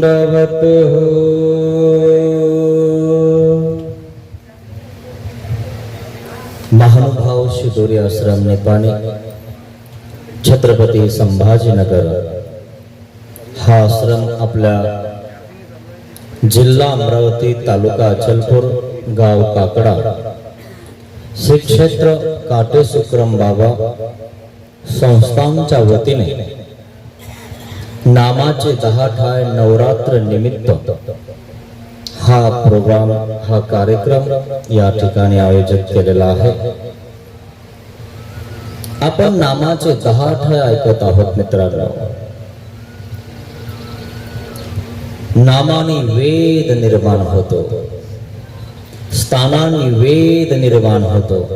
दंडवत हो। महानुभाव शिदोरी आश्रम नेपाने छत्रपती संभाजीनगर। हा आश्रम आपल्या जिल्हा अमरावती तालुका अचलपूर गाव काकडा। श्री क्षेत्र काटेसुक्रम बाबा संस्थांच्या वतीने नामाचे दहा ठाय नवरात्र निमित्त. हा प्रोग्राम हा कार्यक्रम या ठिकाणी आयोजित केलेला आहे. आपण नामाचे दहा ठाय ऐकत आहोत मित्रांनो. नामाने वेद निर्माण होतो. स्थानाने वेद निर्माण होतो.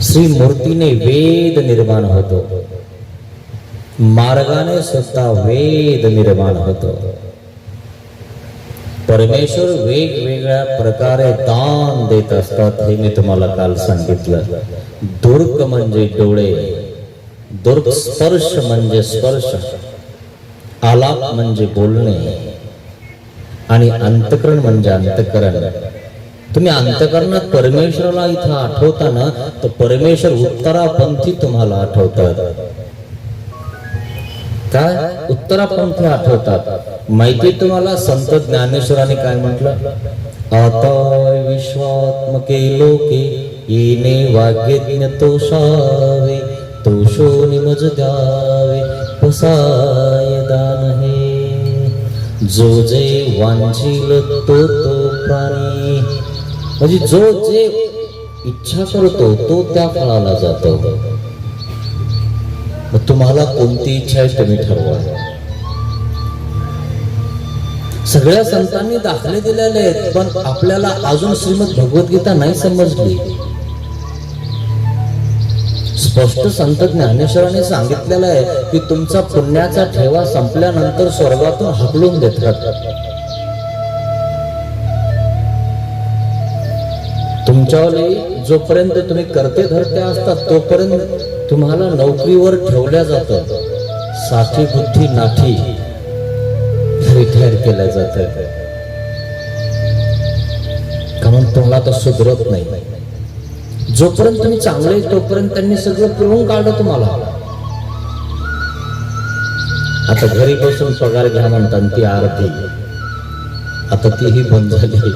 श्री मूर्तीने वेद निर्माण होतो. मार्गाने स्वतः वेद निर्माण होतो. परमेश्वर वेगवेगळ्या प्रकारे दान देत असतात हे मी तुम्हाला काल सांगितलं. दुर्ग म्हणजे डोळे दुर्ग स्पर्श म्हणजे स्पर्श आलाप म्हणजे बोलणे आणि अंतकरण म्हणजे अंतकरण. तुम्ही अंतकरणात परमेश्वराला इथं आठवता ना तर परमेश्वर उत्तरापंथी तुम्हाला आठवतात. काय? उत्तरापंथ आठवतात. माहिती तुम्हाला संत ज्ञानेश्वराने काय म्हटलं? आता विश्वात्मके लोके येणे वाग्यज्ञ तोषावे तोषो निमज द्यावे पसाय दान हे. जो जे वांछील तो तो प्राणी. म्हणजे जो जे इच्छा करतो तो त्या फळाला जातो. मग तुम्हाला कोणती इच्छा आहे तुम्ही ठरवा. सगळ्या संतांनी दाखले दिलेले आहेत पण आपल्याला अजून श्रीमद भगवद्गीता नाही समजली. स्पष्ट संत ज्ञानेश्वराने सांगितलेलं आहे की तुमचा पुण्याचा ठेवा संपल्यानंतर स्वर्गातून हकलून देतात. तुमच्यावर जोपर्यंत तुम्ही करते धरते असतात तोपर्यंत तुम्हाला नोकरीवर ठेवल्या जात. साठी बुद्धी नाठी. रिटायर केल्या जात. कारण तुम्हाला तर सुधरत नाही. जोपर्यंत तुम्ही चांगले तोपर्यंत त्यांनी सगळं पिळून काढलं तुम्हाला. आता घरी बसून पगार घ्या म्हणतात ती आरती. आता तीही बंद झाली.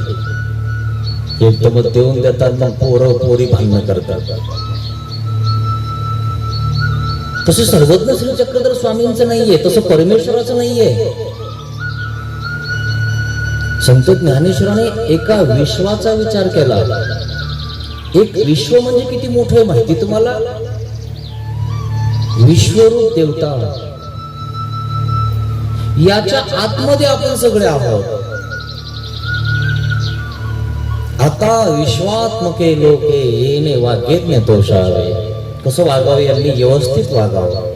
एकदम देऊन देतात मग पोरं पोरी भांडणं करतात. तसं सर्वज्ञ श्री चक्रधर स्वामींचं नाहीये तसं परमेश्वराचं नाहीये. संत ज्ञानेश्वराने एका विश्वाचा विचार केला. एक विश्व म्हणजे किती मोठं आहे माहिती तुम्हाला? विश्वरूप देवता. याच्या आतमध्ये आपण सगळे आहोत. आता विश्वात्मके लोके येणे वाग्यज्ञ दोषावे कसं वागावे यांनी व्यवस्थित वागावं.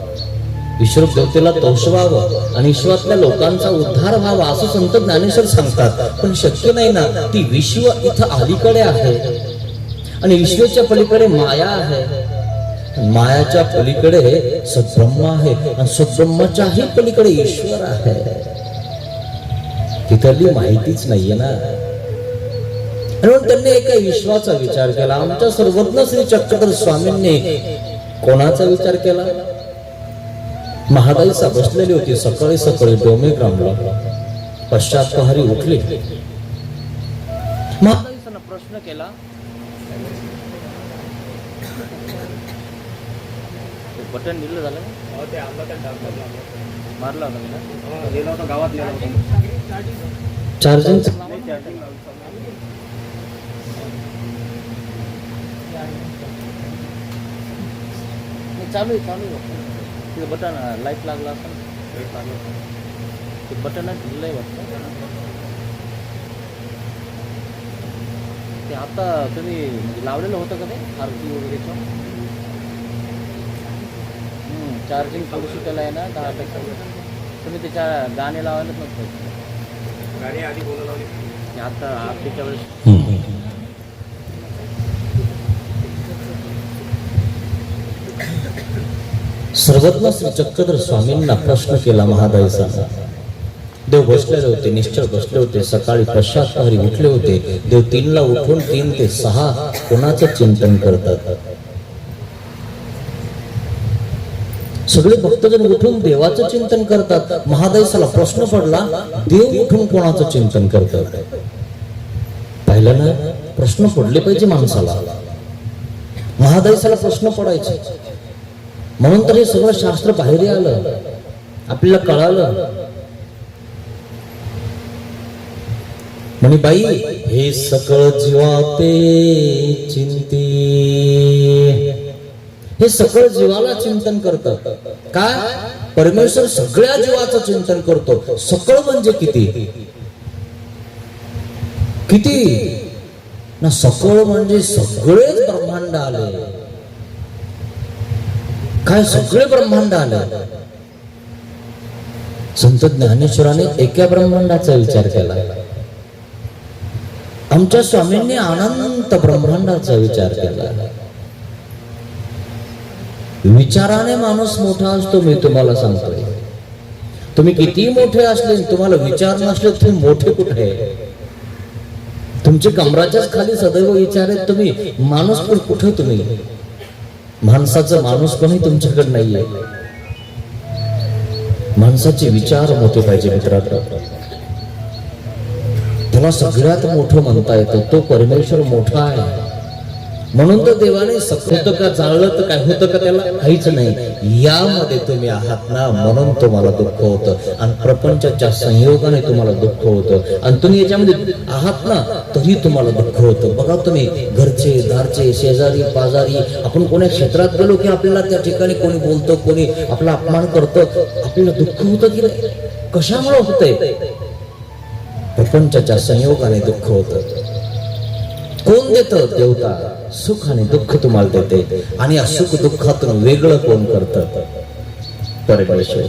विश्वरूप देवतेला तोष व्हावं आणि विश्वातल्या लोकांचा उद्धार व्हावा असं संत ज्ञानेश्वर सांगतात. पण शक्य नाही ना ती विश्व इथं अलीकडे आहे. आणि विश्वाच्या पलीकडे माया आहे. मायाच्या पलीकडे सद्ब्रह्म आहे आणि सद्ब्रह्माच्याही पलीकडे ईश्वर आहे. तिथली माहितीच नाहीये ना. म्हणून त्यांनी एका विश्वाचा विचार केला. आमच्या सर्वज्ञ श्री चक्रधर स्वामींनी कोणाचा विचार केला? महादाईचा बसलेली होती. सकाळी सकाळी डोमे ग्रामला. पश्चात पहारी उठली प्रश्न केला. बटन दिलं झालं? मारला होता गावात गेला चालू आहे चालू आहे. तिथं बटन लाइट लागला असं ते बटन ढिल्लं आहे वाटतं. ते आता तुम्ही म्हणजे लावलेलं होतं का ते? आरती वगैरेचं चार्जिंग थोडीशी त्याला आहे ना दहा टक्के. तुम्ही त्याच्या गाणे लावायलाच नव्हतं. गाडी आधी ते आता आरतीच्या वेळेस. सर्वज्ञ श्री चक्रधर स्वामींना प्रश्न केला महादाईचा. देव बसलेले होते निश्चळ बसले होते सकाळी पश्चात्पहारी उठले होते. देव तीनला उठून तीन ते सहा कोणाचं चिंतन करतात? सगळे भक्तजण उठून देवाचं चिंतन करतात. महादाईसाला प्रश्न पडला देव उठून कोणाचं चिंतन करतात? पाहिलं ना प्रश्न पडले पाहिजे माणसाला. महादाईसाला प्रश्न पडायचे. म्हणून तर हे सगळं शास्त्र बाहेर आलं. आपल्याला कळालं. म्हणे बाई हे सकळ जीवाते चिंती. हे सकळ जीवाला चिंतन करतात काय परमेश्वर सगळ्या जीवाचं चिंतन करतो. सकळ म्हणजे किती? किती? ना सकळ म्हणजे सगळेच ब्रह्मांड आले. काय सगळे ब्रह्मांड आलं? संत ज्ञानेश्वराने एका ब्रह्मांडाचा विचार केला. आमच्या स्वामींनी अनंत ब्रह्मांडाचा विचार केला. विचाराने माणूस मोठा असतो मी तुम्हाला सांगतोय. तुम्ही किती मोठे असले तुम्हाला विचार नसले तुम्ही मोठे कुठे? तुमचे कमराच्याच खाली सदैव विचार आहेत तुम्ही माणूस पण कुठे तुम्ही? माणसाचं माणूस तुमच्याकडे नाहीये? माणसाचे विचार मोठे पाहिजे मित्रांनो. त्याला सगळ्यात मोठं म्हणता येतं तो परमेश्वर मोठा आहे. म्हणून तर देवाने होतं का जाळलं तर काय होतं का त्याला काहीच नाही. यामध्ये तुम्ही आहात ना म्हणून तुम्हाला दुःख होतं. आणि प्रपंचाच्या संयोगाने तुम्हाला दुःख होतं. आणि तुम्ही याच्यामध्ये आहात ना तरी तुम्हाला दुःख होतं. बघा तुम्ही घरचे दारचे शेजारी पाजारी आपण कोण्या क्षेत्रात गेलो की आपल्याला त्या ठिकाणी कोणी बोलतो कोणी आपला अपमान करतं. आपल्याला दुःख होतं की नाही? कशामुळे होतंय? प्रपंचाच्या संयोगाने दुःख होतं. कोण देत? देवता. सुख आणि दुःख तुम्हाला देते. आणि या सुख दुःखातून वेगळं कोण करत? परमेश्वर.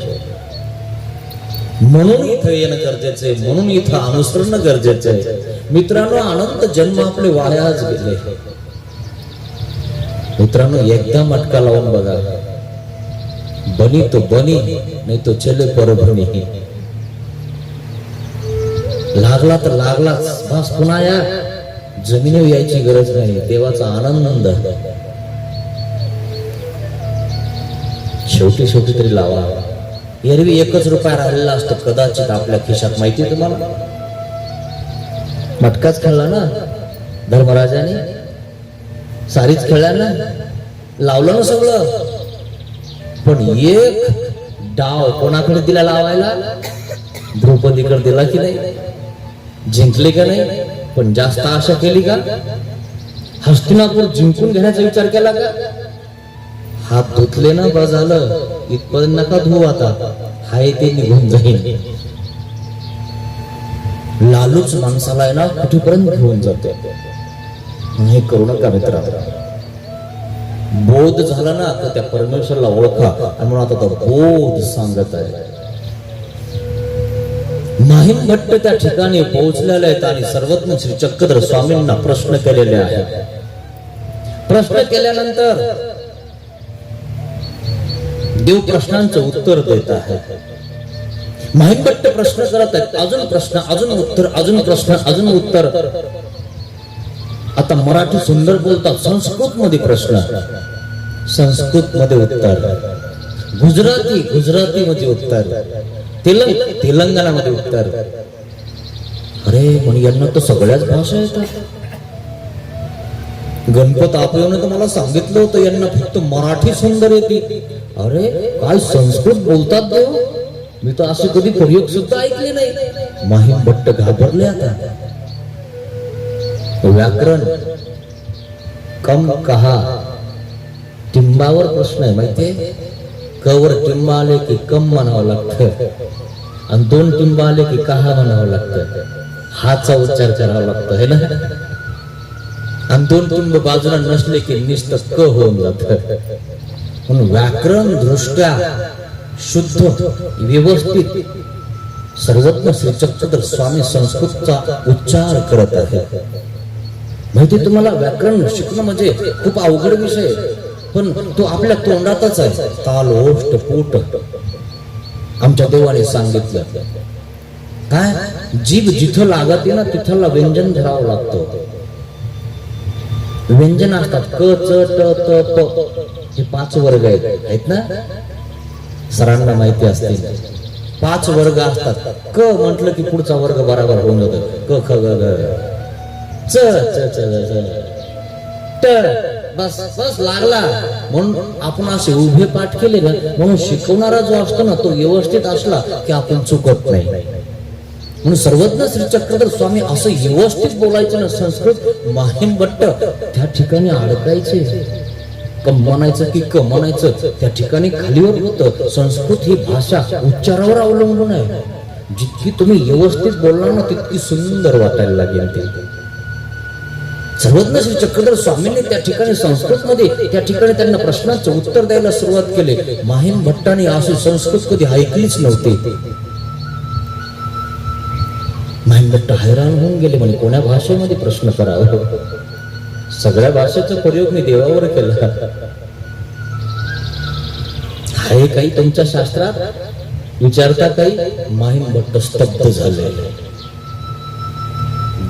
म्हणून इथं येणं गरजेचं आहे. म्हणून इथं अनुसरण गरजेचं आहे. मित्रांनो अनंत जन्म आपले वायाच गेले. मित्रांनो एकदा मटका लावून बघा. बनी तो बनी नाही तो चले परभणी. लागला तर लागलाच. बस पुन्हा या. जमिनीवर यायची गरज नाही. देवाचा आनंद. शेवटी शेवटी तरी लावा. एरवी एकच रुपया राहिलेला असतो. कदाचित आपल्या खिशात माहिती तुम्हाला? मटकाच खेळला ना? धर्मराजाने? सारीच खेळला ना? लावलं ना सगळं. पण एक डाव कोणाकडे दिला लावायला? द्रौपदीकडे दिला की नाही? जिंकले का नाही? पण जास्त आशा केली का? हस्तिनापूर जिंकून घेण्याचा विचार केला का? हात धुतले ना बा झालं इथपर्यंत नका धुवू आता. हाय ते निघून जाईल लालूच माणसाला आहे ना कुठेपर्यंत घेऊन जाते? हे करू नका मित्र. बोध झाला ना तर त्या परमेश्वरला ओळखा. आणि म्हणून आता तो बोध सांगत आहे. माहीम भट्ट त्या ठिकाणी पोहोचलेले आहेत आणि सर्वज्ञ श्री चक्रधर स्वामींना प्रश्न केलेले आहेत. प्रश्न केल्यानंतर देव प्रश्नांचं उत्तर देत आहे माहीम भट्ट प्रश्न करत आहेत. अजून प्रश्न अजून उत्तर अजून प्रश्न अजून उत्तर. आता मराठी सुंदर बोलतात. संस्कृत मध्ये प्रश्न. संस्कृत मध्ये उत्तर. गुजराती गुजराती मध्ये उत्तर. तेलंग तेलंगणामध्ये उत्तर. अरे पण यांना तर सगळ्याच भाषा येतात. गणपत आपल्यानं तर मला सांगितलं होतं यांना फक्त मराठी सुंदर येते. अरे काय संस्कृत बोलतात देव हो? मी तर असे कधी प्रयोग सुद्धा ऐकले नाही. माहीम भट्ट घाबरले आता. व्याकरण. कम कहा. टिंबावर प्रश्न आहे माहितीये? कवर टिंब आले की कम म्हणावं लागतं. आणि दोन टिंब आले की कहा म्हणावं लागतं. हाचा उच्चार करावा लागतो है ना? आणि दोन टिंब बाजूला नसले की निस्त क होऊन जात. म्हणून व्याकरण दृष्ट्या शुद्ध व्यवस्थित सर्वज्ञ श्री चक्रधर स्वामी संस्कृतचा उच्चार करत आहे. माहिती तुम्हाला व्याकरण शिकणं म्हणजे खूप अवघड विषय आहे. पण तो आपल्या तोंडातच आहे. ताल ओष्ट पोट. आमच्या देवाने सांगितलं. काय? जीभ जिथं लागते ना तिथला व्यंजन धरावं लागतं. व्यंजन असतात. क च ट त प. हे पाच वर्ग आहेत. ना? सरांना माहिती असतील. पाच वर्ग असतात. क म्हटलं की पुढचा वर्ग बराबर होऊन जातो. क ख ग ग च च च, च. ट बस बस लागला. म्हणून आपण असे उभे पाठ केले ना म्हणून शिकवणारा जो असतो ना तो व्यवस्थित असला की आपण चुकत नाही. म्हणून सर्वज्ञ श्री चक्रधर स्वामी असं व्यवस्थित बोलायचं ना संस्कृत माहीम भट्ट त्या ठिकाणी अडकायचे. क म्हणायचं की क म्हणायचं त्या ठिकाणी खालीवर होतं. संस्कृत ही भाषा उच्चारावर अवलंबून आहे. जितकी तुम्ही व्यवस्थित बोलणार ना तितकी सुंदर वाटायला लागेल ते. सर्वज्ञ श्री चक्रधर स्वामींनी त्या ठिकाणी संस्कृत मध्ये त्या ठिकाणी त्यांना प्रश्नांचं उत्तर द्यायला सुरुवात केली. माहीम भट्टाने अशी संस्कृत कधी ऐकलीच नव्हती. माहीम भट्ट हैराण होऊन गेले म्हणे कोण्या भाषेमध्ये प्रश्न करावा? सगळ्या भाषेचा प्रयोग मी देवावर केला. आहे काही तुमच्या शास्त्रात? विचारता काही? माहीम भट्ट स्तब्ध झाले.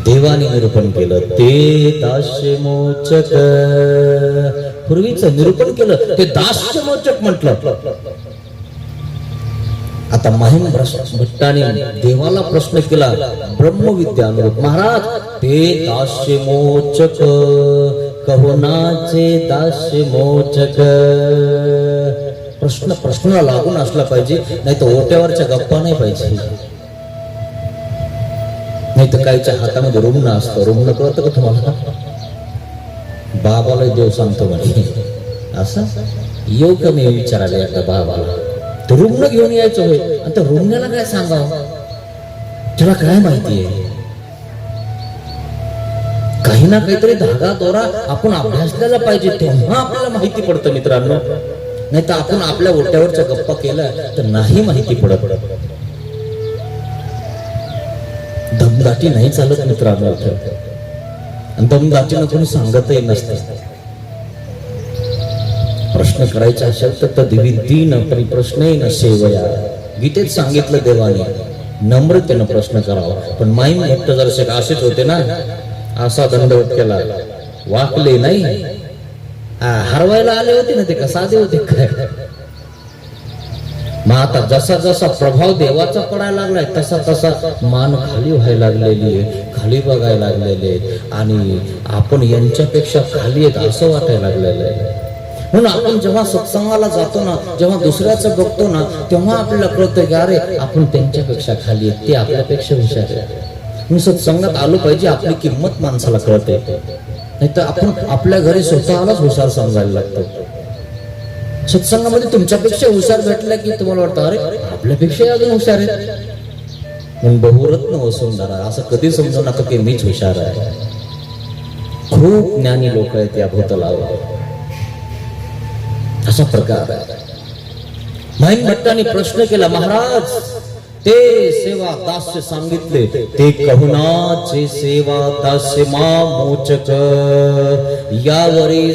देवाने निरूपण केलं. ते दास्यमोचक. पूर्वीच निरूपण केलं ते दास्य मोचक म्हटलं. आता माहीम भट्टाने देवाला प्रश्न केला ब्रह्मविद्या अनुरूप. महाराज ते कहुनाचे दास्य मोचक प्रश्न प्रश्नाला लागून असला पाहिजे नाही तर ओट्यावरच्या गप्पा नाही पाहिजे. नाही तर काहीच्या हातामध्ये रुग्ण असतं. रुग्ण कळतं का तुम्हाला? बाबाला देव सांगतो म्हणे. असं? येऊ का मी विचारायला एकदा बाबाला? तर रुग्ण घेऊन यायचं होय आणि त्या रुग्णाला काय सांगावं? तुला काय माहिती आहे काही ना काहीतरी धागा दोरा आपण अभ्यासलेला पाहिजे तेव्हा आपल्याला माहिती पडतं मित्रांनो. नाही तर आपण आपल्या ओट्यावरच्या गप्पा केल्या तर नाही माहिती पडत. दमदाटी नाही चालत मित्रांनो. इथं. दमदाटीनं कोणी सांगतही नसतं. प्रश्न करायचा असेल तर दिवी दिन तरी प्रश्नही न सेवया गीतेत सांगितलं देवाने नम्रतेनं प्रश्न करावा. पण माईम भक्त जर असेच होते ना असा दंडवत केला. वाकले नाही. हरवायला आले होते ना ते का? साधे होते? काय मग आता जसा जसा प्रभाव देवाचा पडायला लागलाय तसा तसा मान खाली व्हायला लागलेली आहे खाली बघायला लागलेले आणि आपण यांच्यापेक्षा खाली आहेत असं वाटायला लागलेलं आहे. म्हणून आपण जेव्हा सत्संगाला जातो ना जेव्हा दुसऱ्याचं बघतो ना तेव्हा आपल्याला कळतं की अरे आपण त्यांच्यापेक्षा खाली आहेत ते आपल्यापेक्षा हुशार आहे मी सत्संगात आलो पाहिजे आपली किंमत माणसाला कळते. नाही तर आपण आपल्या घरी स्वतःलाच हुशार समजायला लागतो. सत्संगामध्ये तुमच्यापेक्षा हुशार भेटला की तुम्हाला वाटतं अरे आपल्यापेक्षा अजून हुशार आहे पण बहुरत्न वसुंधरा असं कधी समजू नका की मीच हुशार आहे. खूप ज्ञानी लोक आहेत या भूतलावर. असा प्रकार आहे. भट्टाने प्रश्न केला महाराज ते सेवा दास्य सांगितले ते कहुनाचे सेवा दास्य मा मोचक यावरी